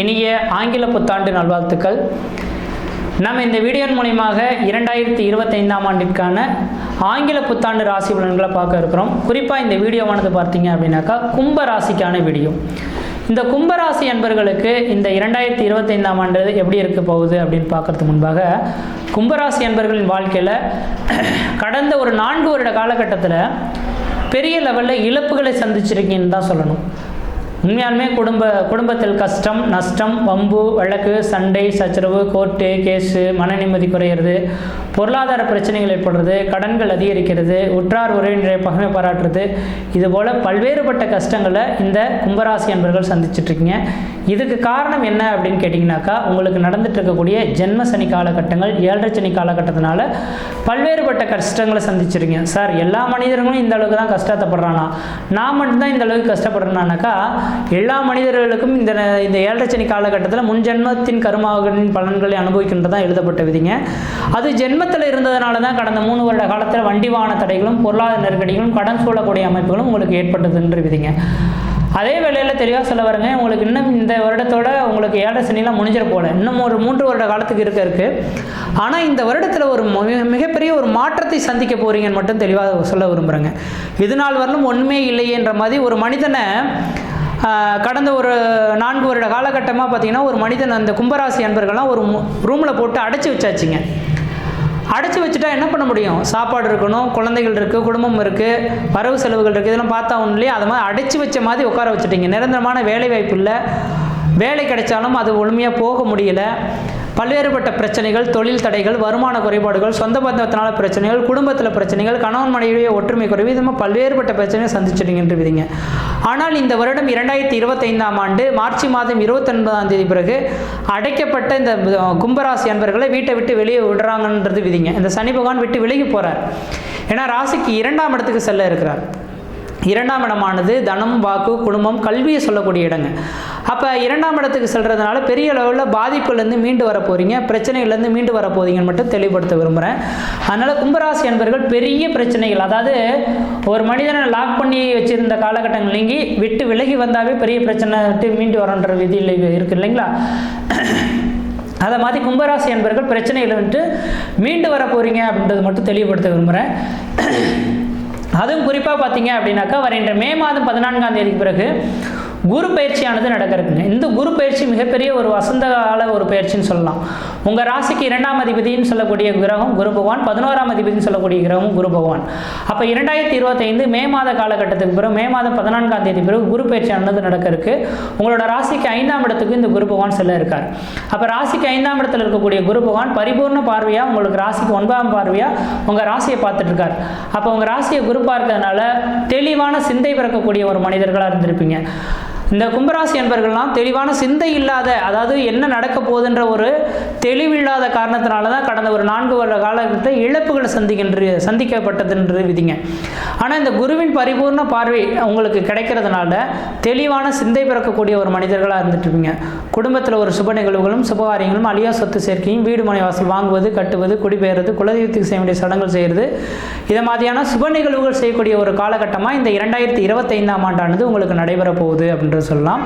இனிய ஆங்கில புத்தாண்டு நல்வாழ்த்துக்கள். நம்ம இந்த வீடியோ மூலியமாக இரண்டாயிரத்தி இருபத்தைந்தாம் ஆண்டிற்கான ஆங்கில புத்தாண்டு ராசி பலன்களை பார்க்க இருக்கிறோம். குறிப்பாக இந்த வீடியோவானது பார்த்தீங்க அப்படின்னாக்கா கும்ப ராசிக்கான வீடியோ. இந்த கும்பராசி அன்பர்களுக்கு இந்த இரண்டாயிரத்தி இருபத்தைந்தாம் ஆண்டு எப்படி இருக்க போகுது அப்படின்னு பார்க்கறதுக்கு முன்பாக கும்பராசி அன்பர்களின் வாழ்க்கையில் கடந்த ஒரு நான்கு வருட காலகட்டத்தில் பெரிய லெவலில் இழப்புகளை சந்திச்சிருக்கீங்கன்னு தான் சொல்லணும். உண்மையாலுமே குடும்ப குடும்பத்தில் கஷ்டம் நஷ்டம் வம்பு வழக்கு சண்டை சச்சரவு கோர்ட்டு கேஸு மன நிம்மதி குறையிறது பொருளாதார பிரச்சனைகள் ஏற்படுறது கடன்கள் அதிகரிக்கிறது உற்றார் உறவினரை பகமை பாராட்டுறது இது போல் பல்வேறுபட்ட கஷ்டங்களை இந்த கும்பராசி அன்பர்கள் சந்திச்சுட்ருக்கீங்க. இதுக்கு காரணம் என்ன அப்படின்னு கேட்டிங்கனாக்கா உங்களுக்கு நடந்துட்டு இருக்கக்கூடிய ஜென்ம சனி காலகட்டங்கள் ஏழரை சனி காலகட்டத்தினால பல்வேறுபட்ட கஷ்டங்களை சந்திச்சிருக்கீங்க. சார் எல்லா மனிதர்களும் இந்த அளவுக்கு தான் கஷ்டத்தைப்படுறானா? நான் மட்டும்தான் இந்த அளவுக்கு கஷ்டப்படுறேனாக்கா எல்லா மனிதர்களுக்கும் இந்த இந்த ஏழரைச்சனி காலகட்டத்தில் முன் ஜென்மத்தின் கருமாவின் பலன்களை அனுபவிக்கின்றதான் எழுதப்பட்ட விதிங்க. அது ஜென்மத்தில் இருந்ததுனால தான் கடந்த மூணு வருட காலத்தில் வண்டி வாகன தடைகளும் பொருளாதார நெருக்கடிகளும் கடன் சூழக்கூடிய அமைப்புகளும் உங்களுக்கு ஏற்பட்டதுன்ற விதிங்க. அதே வேளையில் தெளிவாக சொல்ல வரங்க உங்களுக்கு இன்னும் இந்த வருடத்தோட உங்களுக்கு ஏழரை சனிலாம் முடிஞ்சிட போல. இன்னும் ஒரு மூன்று வருட காலத்துக்கு இருக்க இருக்கு. ஆனால் இந்த வருடத்தில் ஒரு மிக- மிகப்பெரிய ஒரு மாற்றத்தை சந்திக்க போறீங்கன்னு மட்டும் தெளிவாக சொல்ல விரும்புகிறேங்க இது நாள் வரலும் ஒன்றுமே இல்லையேன்ற மாதிரி ஒரு மனிதனை கடந்த ஒரு நான்கு வருட காலகட்டமாக பார்த்தீங்கன்னா ஒரு மனிதன் அந்த கும்பராசி அன்பர்கள்லாம் ஒரு ரூமில் போட்டு அடைச்சி வச்சாச்சுங்க. அடைச்சி வச்சுட்டா என்ன பண்ண முடியும்? சாப்பாடு இருக்கணும் குழந்தைகள் இருக்குது குடும்பம் இருக்குது வரவு செலவுகள் இருக்குது இதெல்லாம் பார்த்தா ஒன்றும் இல்லையா? அது மாதிரி அடைச்சி வச்ச மாதிரி உட்கார வச்சுட்டிங்க. நிரந்தரமான வேலை வாய்ப்பு இல்லை. வேலை கிடைச்சாலும் அது ஒழுமையாக போக முடியல. பல்வேறுபட்ட பிரச்சனைகள் தொழில் தடைகள் வருமான குறைபாடுகள் சொந்த பந்தத்தினால பிரச்சனைகள் குடும்பத்தில் பிரச்சனைகள் கணவன் மனைவியுடைய ஒற்றுமை குறைவு இது மாதிரி பல்வேறுபட்ட பிரச்சனையை சந்திச்சிட்டீங்கன்ற விதிங்க ஆனால் இந்த வருடம் இரண்டாயிரத்தி இருபத்தைந்தாம் ஆண்டு மார்ச் மாதம் இருபத்தொன்பதாம் தேதி பிறகு அடைக்கப்பட்ட இந்த கும்பராசி அன்பர்களை வீட்டை விட்டு வெளியே விடுறாங்கன்றது விதிங்க. இந்த சனி பகவான் விட்டு விலகி போகிறார் ஏன்னா ராசிக்கு இரண்டாம் இடத்துக்கு செல்ல இருக்கிறார். இரண்டாம் இடமானது தனம் வாக்கு குடும்பம் கல்வியை சொல்லக்கூடிய இடங்க. அப்போ இரண்டாம் இடத்துக்கு செல்கிறதுனால பெரிய அளவில் பாதிப்புலேருந்து மீண்டு வர போகிறீங்க பிரச்சனைகள்லேருந்து மீண்டு வர போகிறீங்கன்னு மட்டும் தெளிவுபடுத்த விரும்புகிறேன் அதனால் கும்பராசி என்பர்கள் பெரிய பிரச்சனைகள். அதாவது ஒரு மனிதனை லாக் பண்ணி வச்சிருந்த காலகட்டங்கள் நீங்கி விட்டு விலகி வந்தாவே பெரிய பிரச்சனை விட்டு மீண்டு வரன்ற விதியில் இருக்கு இல்லைங்களா? அதை மாதிரி கும்பராசி என்பர்கள் பிரச்சனைகளை வந்துட்டு மீண்டு வர போகிறீங்க அப்படின்றது மட்டும் தெளிவுபடுத்த விரும்புகிறேன் அதுவும் குறிப்பாக பார்த்தீங்க அப்படின்னாக்கா வருகின்ற மே மாதம் பதினான்காம் தேதிக்கு பிறகு குரு பயிற்சியானது நடக்கிறதுங்க இந்த குரு பயிற்சி மிகப்பெரிய ஒரு வசந்த கால ஒரு பயிற்சின்னு சொல்லலாம். உங்கள் ராசிக்கு இரண்டாம் அதிபதினு சொல்லக்கூடிய கிரகம் குரு பகவான் பதினோராம் அதிபதினு சொல்லக்கூடிய கிரகம் குரு பகவான். அப்போ இரண்டாயிரத்தி இருபத்தைந்து மே மாத காலகட்டத்துக்கு பிறகு மே மாதம் பதினான்காம் தேதி பிறகு குரு பயிற்சியானது நடக்கிறதுக்கு உங்களோட ராசிக்கு ஐந்தாம் இடத்துக்கு இந்த குரு பகவான் செல்ல இருக்கார். அப்போ ராசிக்கு ஐந்தாம் இடத்துல இருக்கக்கூடிய குரு பகவான் பரிபூர்ண பார்வையாக உங்களுக்கு ராசிக்கு ஒன்பதாம் பார்வையாக உங்கள் ராசியை பார்த்துட்டு இருக்கார் அப்போ உங்கள் ராசியை குரு பார்க்கறதுனால தெளிவான சிந்தை பிறக்கக்கூடிய ஒரு மனிதர்களாக இருந்திருப்பீங்க. இந்த கும்பராசி என்பர்கள்லாம் தெளிவான சிந்தை இல்லாத அதாவது என்ன நடக்க போகுதுன்ற ஒரு தெளிவில்லாத காரணத்தினால தான் கடந்த ஒரு நான்கு வருட காலகட்டத்தை இழப்புகளை சந்திக்கின்ற சந்திக்கப்பட்டதுன்ற விதிங்க. ஆனால் இந்த குருவின் பரிபூர்ண பார்வை உங்களுக்கு கிடைக்கிறதுனால தெளிவான சிந்தை பிறக்கக்கூடிய ஒரு மனிதர்களாக இருந்துட்டு இருப்பீங்க குடும்பத்தில் ஒரு சுப நிகழ்வுகளும் சுபகாரியங்களும் அழியா சொத்து சேர்க்கையும் வீடு மனை வாசல் வாங்குவது கட்டுவது குடிபெயர்றது குலதெய்வத்துக்கு செய்ய வேண்டிய சடங்குகள் செய்கிறது இதை மாதிரியான சுப நிகழ்வுகள் செய்யக்கூடிய ஒரு காலகட்டமாக இந்த இரண்டாயிரத்தி இருபத்தைந்தாம் ஆண்டானது உங்களுக்கு நடைபெற போகுது அப்படின்றது சொல்லலாம்.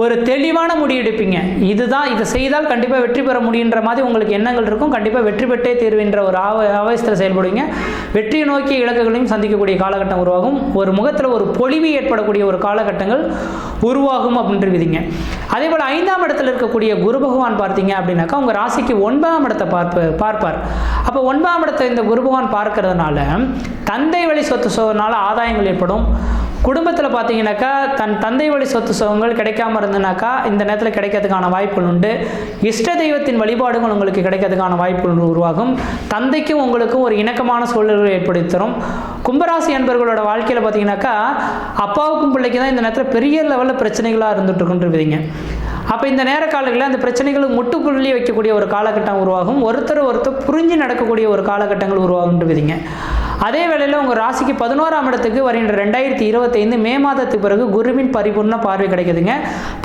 ஒரு தெளிவான முடிவெடுப்பீங்க. இதுதான் இதை செய்தால் கண்டிப்பாக வெற்றி பெற முடியுன்ற மாதிரி உங்களுக்கு எண்ணங்கள் இருக்கும். கண்டிப்பாக வெற்றி பெற்றே தீர்வுன்ற ஒரு ஆவ ஆவேசத்தில் செயல்படுவீங்க. வெற்றியை நோக்கிய இலக்குகளையும் சந்திக்கக்கூடிய காலகட்டம் உருவாகும். ஒரு முகத்தில் ஒரு பொலிவு ஏற்படக்கூடிய ஒரு காலகட்டங்கள் உருவாகும் அப்படின்ற விதிங்க. அதே போல் ஐந்தாம் இடத்துல இருக்கக்கூடிய குரு பகவான் பார்த்தீங்க அப்படின்னாக்கா உங்கள் ராசிக்கு ஒன்பதாம் இடத்தை பார்ப்ப பார்ப்பார். அப்போ ஒன்பதாம் இடத்தை இந்த குரு பகவான் பார்க்கறதுனால தந்தை வழி சொத்து சோதனால ஆதாயங்கள் ஏற்படும். குடும்பத்தில் பார்த்தீங்கன்னாக்கா தன் தந்தை வழி சொத்து சுகங்கள் கிடைக்காம இருந்தனாக்கா இந்த நேரத்தில் கிடைக்கிறதுக்கான வாய்ப்புகள் உண்டு. இஷ்ட தெய்வத்தின் வழிபாடுகள் உங்களுக்கு கிடைக்கிறதுக்கான வாய்ப்புகள் உருவாகும். தந்தைக்கும் உங்களுக்கும் ஒரு இணக்கமான சூழல்களை ஏற்படுத்தி தரும். கும்பராசி என்பவர்களோட வாழ்க்கையில் பார்த்தீங்கன்னாக்கா அப்பாவுக்கும் பிள்ளைக்கு தான் இந்த நேரத்தில் பெரிய லெவலில் பிரச்சனைகளாக இருந்துட்டு இருக்குன்றீங்க. அப்போ இந்த நேர காலங்களில் அந்த பிரச்சனைகளுக்கு முட்டுக்குள்ளி வைக்கக்கூடிய ஒரு காலகட்டம் உருவாகும். ஒருத்தர் ஒருத்தர் புரிஞ்சு நடக்கக்கூடிய ஒரு காலகட்டங்கள் உருவாகுன்றவிதிங்க அதே வேளையில் உங்கள் ராசிக்கு பதினோராம் இடத்துக்கு வருகின்ற ரெண்டாயிரத்தி இருபத்தைந்து மே மாதத்துக்கு பிறகு குருவின் பரிபூர்ண பார்வை கிடைக்குதுங்க.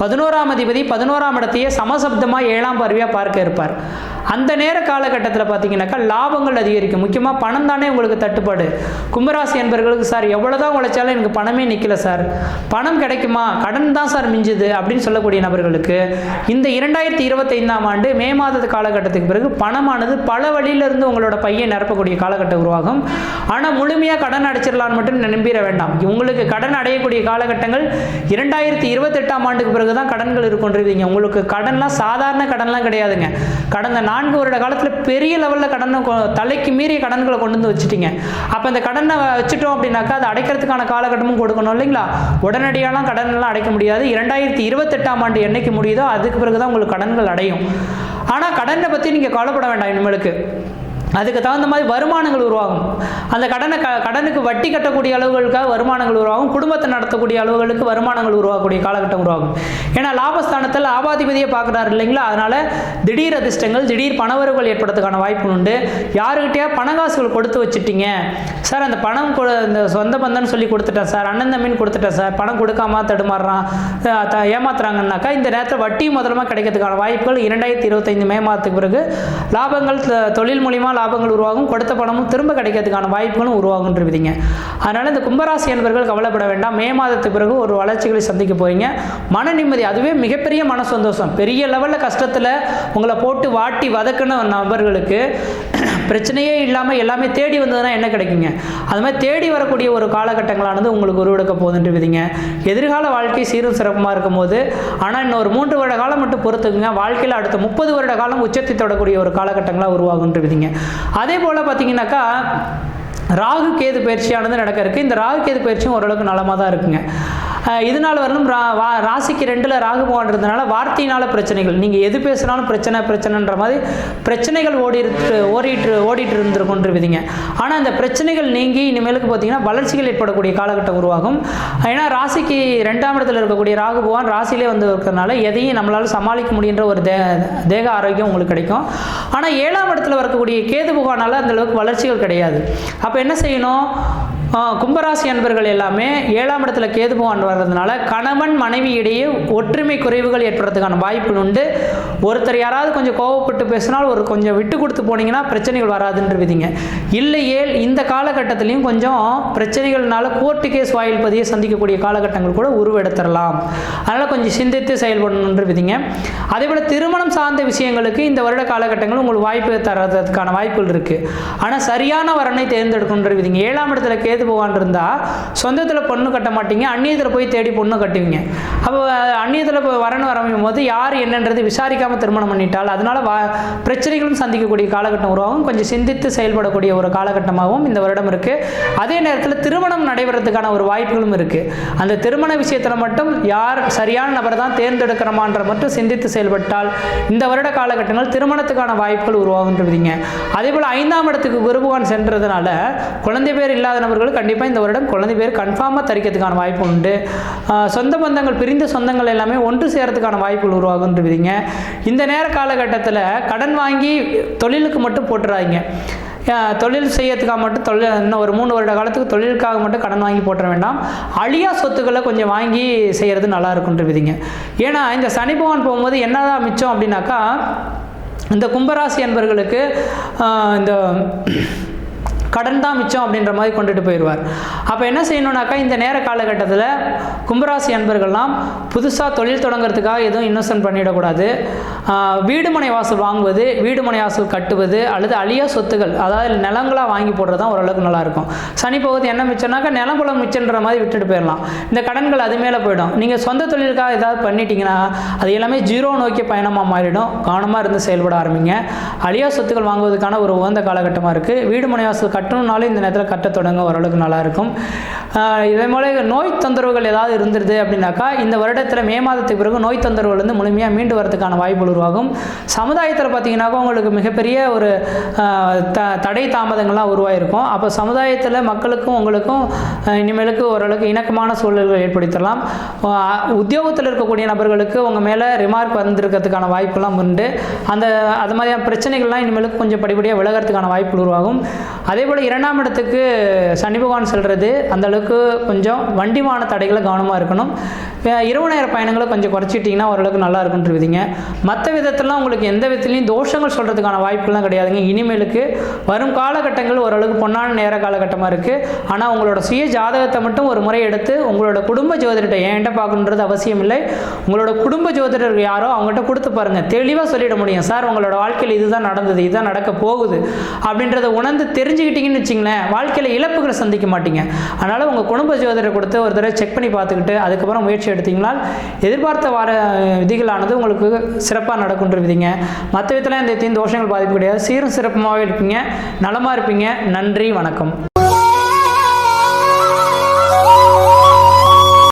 பதினோராம் அதிபதி பதினோராம் இடத்தையே சமசப்தமாக ஏழாம் பார்வையாக பார்க்க இருப்பார். அந்த நேர காலகட்டத்தில் பார்த்தீங்கன்னாக்கா லாபங்கள் அதிகரிக்கும். முக்கியமாக பணம் தானே உங்களுக்கு தட்டுப்பாடு. கும்பராசி என்பவர்களுக்கு சார் எவ்வளோதான் உழைச்சாலும் எனக்கு பணமே நிற்கல சார். பணம் கிடைக்குமா? கடன் தான் சார் மிஞ்சுது அப்படின்னு சொல்லக்கூடிய நபர்களுக்கு இந்த இரண்டாயிரத்தி இருபத்தைந்தாம் ஆண்டு மே மாதத்து காலகட்டத்துக்கு பிறகு பணமானது பல வழியிலிருந்து உங்களோட பையன் நிரப்பக்கூடிய காலகட்டம் உருவாகும். ஆனால் முழுமையாக கடன் அடைச்சிடலான்னு மட்டும் நம்பிட வேண்டாம். உங்களுக்கு கடன் அடையக்கூடிய காலகட்டங்கள் இரண்டாயிரத்தி இருபத்தெட்டாம் ஆண்டுக்கு பிறகு தான் கடன்கள் இருக்குன்றீங்க உங்களுக்கு கடன்லாம் சாதாரண கடன்லாம் கிடையாதுங்க. கடந்த நான்கு வருட காலத்தில் பெரிய லெவலில் கடனை கொ- தலைக்கு மீறிய கடன்களை கொண்டு வந்து வச்சுட்டீங்க. அப்போ இந்த கடனை வச்சுட்டோம் அப்படின்னாக்கா அதை அடைக்கிறதுக்கான காலகட்டமும் கொடுக்கணும் இல்லைங்களா? உடனடியாலாம் கடன்லாம் அடைக்க முடியாது. இரண்டாயிரத்தி இருபத்தெட்டாம் ஆண்டு என்னைக்கு முடியுதோ அதுக்கு பிறகு தான் உங்களுக்கு கடன்கள் அடையும். ஆனால் கடனை பற்றி நீங்கள் கவலைப்பட வேண்டாம் இனிமேலுக்கு. அதுக்கு தகுந்த மாதிரி வருமானங்கள் உருவாகும். அந்த கடனை க கடனுக்கு வட்டி கட்டக்கூடிய அளவுகளுக்காக வருமானங்கள் உருவாகும். குடும்பத்தை நடத்தக்கூடிய அளவுகளுக்கு வருமானங்கள் உருவாகக்கூடிய காலகட்டம் உருவாகும். ஏன்னா லாபஸ்தானத்தில் லாபாதிபதியை பார்க்குறாரு இல்லைங்களா? அதனால திடீர் அதிர்ஷ்டங்கள் திடீர் பணவரவுகள் ஏற்படுறதுக்கான வாய்ப்பு உண்டு. யாருக்கிட்டேயா பணகாசுகள் கொடுத்து வச்சுட்டீங்க? சார் அந்த பணம் கொ- இந்த சொந்த பந்தம்னு சொல்லி கொடுத்துட்டேன் சார். அண்ணன் தம்பின்னு கொடுத்துட்டேன் சார். பணம் கொடுக்காம தடுமாறுறான். த- ஏமாத்துறாங்கன்னாக்கா இந்த நேரத்தில் வட்டி முதலமாக கிடைக்கிறதுக்கான வாய்ப்புகள் இரண்டாயிரத்தி இருபத்தைந்து மே மாதத்துக்கு பிறகு லாபங்கள் தொழில் மூலிமா லாபங்கள் உருவாகும் கொடுத்த பணமும் திரும்ப கிடைக்கிறதுக்கான வாய்ப்புகளும் உருவாகுன்றிருப்பீங்க அதனால் இந்த கும்பராசி என்பவர்கள் கவலைப்பட வேண்டாம். மே மாதத்துக்கு பிறகு ஒரு வளர்ச்சிகளை சந்திக்க போறீங்க. மன நிம்மதி அதுவே மிகப்பெரிய மன சந்தோஷம். பெரிய லெவலில் கஷ்டத்தில் உங்களை போட்டு வாட்டி வதக்குன நபர்களுக்கு பிரச்சனையே இல்லாமல் எல்லாமே தேடி வந்ததுன்னா என்ன கிடைக்குங்க? அது மாதிரி தேடி வரக்கூடிய ஒரு காலகட்டங்களானது உங்களுக்கு உருவெடுக்க போகுதுன்றவிதிங்க எதிர்கால வாழ்க்கை சீரும் சிறப்புமாக இருக்கும்போது ஆனால் இன்னும் ஒரு மூன்று வருட காலம் மட்டும் பொறுத்துக்குங்க. வாழ்க்கையில் அடுத்த முப்பது வருட காலம் உச்சத்தை தொடக்கூடிய ஒரு காலகட்டங்களாக உருவாகுன்றவிதிங்க அதே போல் பார்த்தீங்கன்னாக்கா ராகு கேது பயிற்சியானது நடக்க இருக்கு. இந்த ராகு கேது பயிற்சியும் ஓரளவுக்கு நலமாக தான் இருக்குங்க. இதனால் வரணும் ரா வா ராசிக்கு ரெண்டில் ராகு போன்றதுனால வார்த்தையினால பிரச்சனைகள். நீங்கள் எது பேசினாலும் பிரச்சனை பிரச்சனைன்ற மாதிரி பிரச்சனைகள் ஓடி ஓடிட்டு ஓடிட்டு ஓடிட்டு இருந்திருக்குன்றவிதிங்க ஆனால் அந்த பிரச்சனைகள் நீங்கி இனிமேலுக்கு பார்த்தீங்கன்னா வளர்ச்சிகள் ஏற்படக்கூடிய காலகட்டம் உருவாகும். ஏன்னா ராசிக்கு ரெண்டாம் இடத்துல இருக்கக்கூடிய ராகு பகவான் ராசிலே வந்து இருக்கிறதுனால எதையும் நம்மளால் சமாளிக்க முடியுன்ற ஒரு தே தேக ஆரோக்கியம் உங்களுக்கு கிடைக்கும். ஆனால் ஏழாம் இடத்துல வரக்கூடிய கேது பகவானால் அந்த அளவுக்கு வளர்ச்சிகள் கிடையாது. அப்போ என்ன செய்யணும்? கும்பராசி அன்பர்கள் எல்லாமே ஏழாம் இடத்துல கேது பகவான் வர்றதுனால கணவன் மனைவி இடையே ஒற்றுமை குறைவுகள் ஏற்படுறதுக்கான வாய்ப்புகள் உண்டு. ஒருத்தர் யாராவது கொஞ்சம் கோவப்பட்டு பேசினால் ஒரு கொஞ்சம் விட்டு கொடுத்து போனீங்கன்னா பிரச்சனைகள் வராதுன்ற விதிங்க. இல்லையே இந்த காலகட்டத்திலையும் கொஞ்சம் பிரச்சனைகள்னால கோர்ட்டு கேஸ் வாயில் பதிய சந்திக்கக்கூடிய காலகட்டங்கள் கூட உருவெடுத்துடலாம் அதனால் கொஞ்சம் சிந்தித்து செயல்படணுன்ற விதிங்க. அதே போல் திருமணம் சார்ந்த விஷயங்களுக்கு இந்த வருட காலகட்டங்கள் உங்களுக்கு வாய்ப்பு தரதுக்கான வாய்ப்புகள் இருக்குது ஆனால் சரியான வரனை தேர்ந்தெடுக்கணுன்ற விதிங்க. ஏழாம் இடத்துல கேது போகான் இருந்தால் சொந்தத்தில் பொண்ணு கட்ட மாட்டீங்க அந்நியத்தில் போய் தேடி பொண்ணு கட்டுவீங்க. அப்போ அந்நியத்தில் போய் வரணும் வரமையும் போது யார் என்னன்றது விசாரிக்காமல் திருமணம் பண்ணிட்டால் அதனால் வா பிரச்சனைகளும் சந்திக்கக்கூடிய காலகட்டம் உருவாகும். கொஞ்சம் சிந்தித்து செயல்படக்கூடிய ஒரு காலகட்டமாகவும் இந்த வருடம் இருக்குது அதே நேரத்தில் திருமணம் நடைபெறதுக்கான ஒரு வாய்ப்புகளும் இருக்குது அந்த திருமண விஷயத்தில் மட்டும் யார் சரியான நபர் தான் தேர்ந்தெடுக்கிறோமான்ற மட்டும் சிந்தித்து செயல்பட்டால் இந்த வருட காலகட்டங்கள் திருமணத்துக்கான வாய்ப்புகள் உருவாகுன்றதுங்க அதே போல் ஐந்தாம் இடத்துக்கு குருபகவான் சென்றதுனால குழந்தை பேர் இல்லாத நபர்கள் கண்டிப்பாக இந்த வருடம் குழந்தை பேர் கன்ஃபார்மாக தரிக்கிறதுக்கான வாய்ப்பு உண்டு. சொந்த பந்தங்கள் பிரிந்த சொந்தங்கள் எல்லாமே ஒன்று சேரத்துக்கான வாய்ப்புகள் உருவாகுன்றதுங்க இந்த நேர காலகட்டத்தில் கடன் வாங்கி தொழிலுக்கு மட்டும் போட்டுறாதீங்க. தொழில் செய்யறதுக்காக மட்டும் தொழில் இன்னும் ஒரு மூணு வருட காலத்துக்கு தொழிலுக்காக மட்டும் கடன் வாங்கி போட்டுற வேண்டாம். அழியா சொத்துக்களை கொஞ்சம் வாங்கி செய்கிறது நல்லா இருக்குன்ற விதிங்க ஏன்னா இந்த சனி பகவான் போகும்போது என்னதான் மிச்சம் அப்படின்னாக்கா இந்த கும்பராசி என்பர்களுக்கு இந்த கடன் தான் மிச்சம் அப்படின்ற மாதிரி கொண்டுட்டு போயிடுவார். அப்போ என்ன செய்யணும்னாக்கா இந்த நேர காலகட்டத்தில் கும்பராசி அன்பர்கள்லாம் புதுசாக தொழில் தொடங்குறதுக்காக எதுவும் இன்வெஸ்ட்மெண்ட் பண்ணிடக்கூடாது. ஆஹ் வீடு வாசல் வாங்குவது வீடுமனை வாசல் கட்டுவது அல்லது அழியா சொத்துகள் அதாவது நிலங்களாக வாங்கி போடுறது தான் ஓரளவுக்கு நல்லாயிருக்கும். சனி போகுது என்ன மிச்சம்னாக்கா நிலங்குளம் மிச்சன்ற மாதிரி விட்டுட்டு போயிடலாம். இந்த கடன்கள் அது மேலே போயிடும். நீங்கள் சொந்த தொழிலுக்காக ஏதாவது பண்ணிட்டீங்கன்னா அது எல்லாமே ஜீரோ நோக்கி பயணமாக மாறிடும். கவனமாக இருந்து செயல்பட ஆரம்பிங்க. அழியா சொத்துக்கள் வாங்குவதற்கான ஒரு உகந்த காலகட்டமாக இருக்குது வீடு மனை வாசல் கட்டணும்னாலும் இந்த நேரத்தில் கட்ட தொடங்க ஓரளவுக்கு நல்லாயிருக்கும் இதே போல நோய் தொந்தரவுகள் ஏதாவது இருந்துருது அப்படின்னாக்கா இந்த வருடத்தில் மே மாதத்துக்கு பிறகு நோய் தொந்தரவுகள் வந்து முழுமையாக மீண்டு வரதுக்கான வாய்ப்புகள் உருவாகும். சமுதாயத்தில் பார்த்தீங்கன்னாக்கா உங்களுக்கு மிகப்பெரிய ஒரு த தடை தாமதங்கள்லாம் உருவாகிருக்கும் அப்போ சமுதாயத்தில் மக்களுக்கும் உங்களுக்கும் இனிமேலுக்கு ஓரளவுக்கு இணக்கமான சூழல்கள் ஏற்படுத்தலாம். உத்தியோகத்தில் இருக்கக்கூடிய நபர்களுக்கு உங்கள் மேலே ரிமார்க் வந்திருக்கிறதுக்கான வாய்ப்புலாம் உண்டு. அந்த அது மாதிரியான பிரச்சனைகள்லாம் இனிமேலுக்கு கொஞ்சம் படிப்படியாக விலகிறதுக்கான வாய்ப்புகள் உருவாகும். அதே போல் இரண்டாம் இடத்துக்கு சனி பகவான் செல்வது அந்த அளவுக்கு கொஞ்சம் வண்டிமான தடைகளை கவனமாக இருக்கணும். இரவு நேர பயணங்களை கொஞ்சம் குறைச்சிட்டிங்கன்னா ஓரளவுக்கு நல்லா இருக்குன்றதுங்க மற்ற மற்ற விதத்திலாம் உங்களுக்கு எந்த விதத்துலையும் தோஷங்கள் சொல்கிறதுக்கான வாய்ப்புலாம் கிடையாதுங்க. இனிமேலுக்கு வரும் காலகட்டங்கள் ஓரளவுக்கு பொன்னான நேர காலகட்டமாக இருக்குது ஆனால் உங்களோட சுய ஜாதகத்தை மட்டும் ஒரு முறை எடுத்து உங்களோட குடும்ப ஜோதிடத்தை என்கிட்ட பார்க்கணுன்றது அவசியம் இல்லை. உங்களோட குடும்ப ஜோதிடர் யாரோ அவங்ககிட்ட கொடுத்து பாருங்கள் தெளிவாக சொல்லிட முடியும். சார் உங்களோட வாழ்க்கையில் இதுதான் நடந்தது இதுதான் நடக்க போகுது அப்படின்றத உணர்ந்து தெரிஞ்சுக்கிட்டு தெரிஞ்சுக்கிட்டீங்கன்னு வச்சிங்களேன் வாழ்க்கையில் இழப்புகளை சந்திக்க மாட்டீங்க. அதனால் உங்கள் குடும்ப ஜோதிடரை கொடுத்து ஒரு தடவை செக் பண்ணி பார்த்துக்கிட்டு அதுக்கப்புறம் முயற்சி எடுத்தீங்களால் எதிர்பார்த்த வார விதிகளானது உங்களுக்கு சிறப்பாக நடக்கும்னு விதிங்க. மற்ற விதத்தில் எந்த தீன் தோஷங்கள் பாதிப்பு கிடையாது. சீரும் சிறப்புமாகவே இருப்பீங்க. நலமாக இருப்பீங்க. நன்றி வணக்கம்.